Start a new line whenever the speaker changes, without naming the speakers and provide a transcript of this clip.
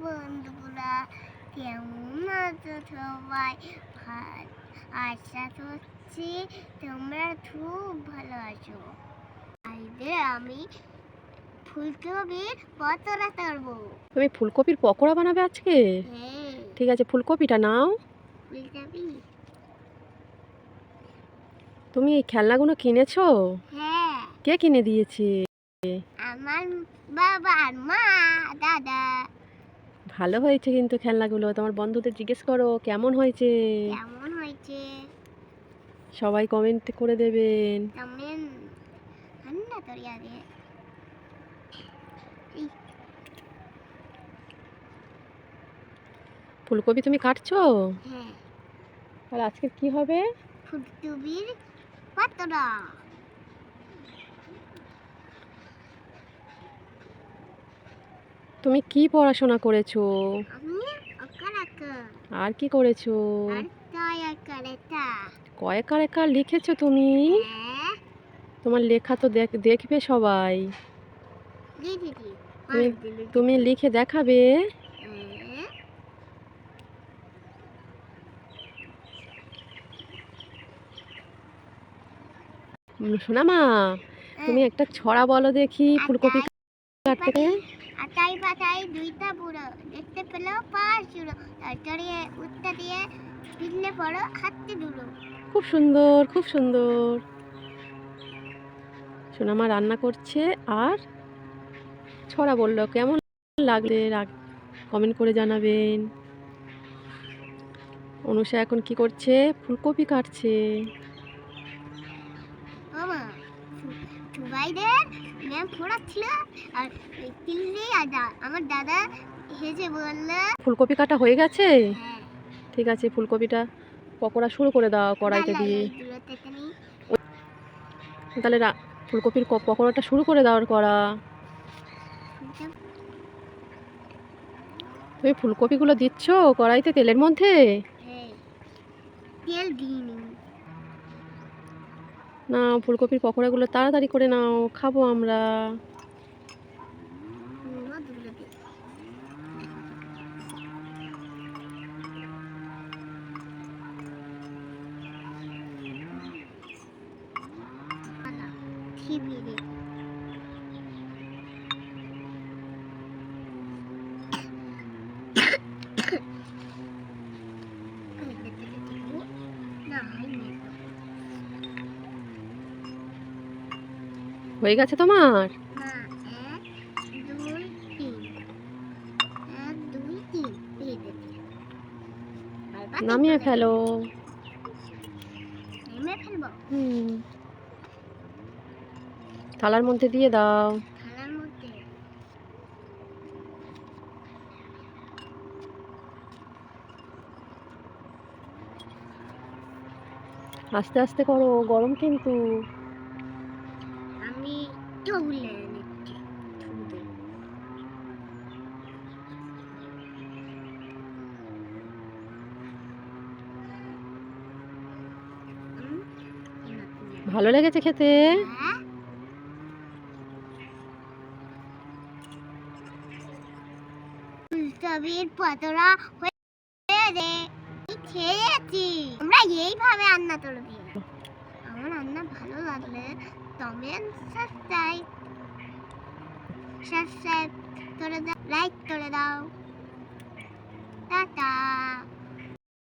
বন্ধুরা কেমন আছো সবাই? আশা করছি তোমরা খুব ভালো আছো। আজকে আমি ফুলকপির করব।
তুমি ফুলকপির পকোড়া বানাবে আজকে?
হ্যাঁ।
ঠিক আছে ফুলকপিটা নাও।
ফুলকপি।
তুমি এই খেলনাগুলো কিনেছো?
হ্যাঁ।
কে কিনে দিয়েছে?
আমার বাবা আর মা দাদা।
ভালো হয়েছে কিন্তু খেলনাগুলো। তোমার বন্ধুদের জিজ্ঞেস করো কেমন হয়েছে?
কেমন হয়েছে?
সবাই কমেন্ট করে দেবেন। ফুলকপি তুমি কাটছো?
হ্যাঁ।
আর আজকে কি হবে?
ফুলকপির পাতরা
তুমি কি পড়াশোনা করেছ? আর কি করেছ?
আর তাই
কয়েকার একা লিখেছো তুমি?
হ্যাঁ।
তোমার লেখা তো দেখ- দেখবে সবাই। তুমি- তুমি লিখে দেখাবে।
হ্যাঁ।
সোনামা তুমি একটা ছড়া বলো দেখি ফুলকপি কাটতে।
আটাই পাতাই দুইটা বুড়ো। দেখতে পেলেও পাঁচ জুড়ো তাড়াতাড়ি উত্তর দিয়ে ফিরলে পড়ো হাতে দুটো।
খুব সুন্দর খুব সুন্দর। সোনামা রান্না করছে আর ছড়া বলল কেমন লাগলে কমেন্ট করে জানাবেন। অনুষা এখন কি করছে? ফুলকপি কাটছে।
মামা পড়াচ্ছিল আর আমার দাদা বলল
ফুলকপি কাটা হয়ে গেছে?
হ্যাঁ।
ঠিক আছে ফুলকপিটা পকোড়া শুরু করে দাও কড়াইতে দিয়ে। তাহলে ফুলকপির পকোড়াটা শুরু করে দাও করা তুমি ফুলকপিগুলো দিচ্ছ কড়াইতে তেলের মধ্যে?
হ্যাঁ। তেল দিইনি।
না ফুলকপির পকোড়াগুলো তাড়াতাড়ি করে নাও খাব আমরা
দুলো দিই খিবি রে না হয়নি তো।
হয়ে গেছে তোমার? নামিয়ে ফেলো। থালার মধ্যে দিয়ে দাও। আস্তে আস্তে করো গরম কিন্তু।
তুলে। হুম,
ভালো লেগেছে খেতে
হ্যাঁ? ফুলকপির পাতরা হয়ে খেয়েছি আমরা এইভাবে রান্না করবি আমার রান্না ভালো লাগলে কমেন্ট সাবস্ক্রাইব সাবস্ক্রাইব করে দাও লাইক করে দাও টাটা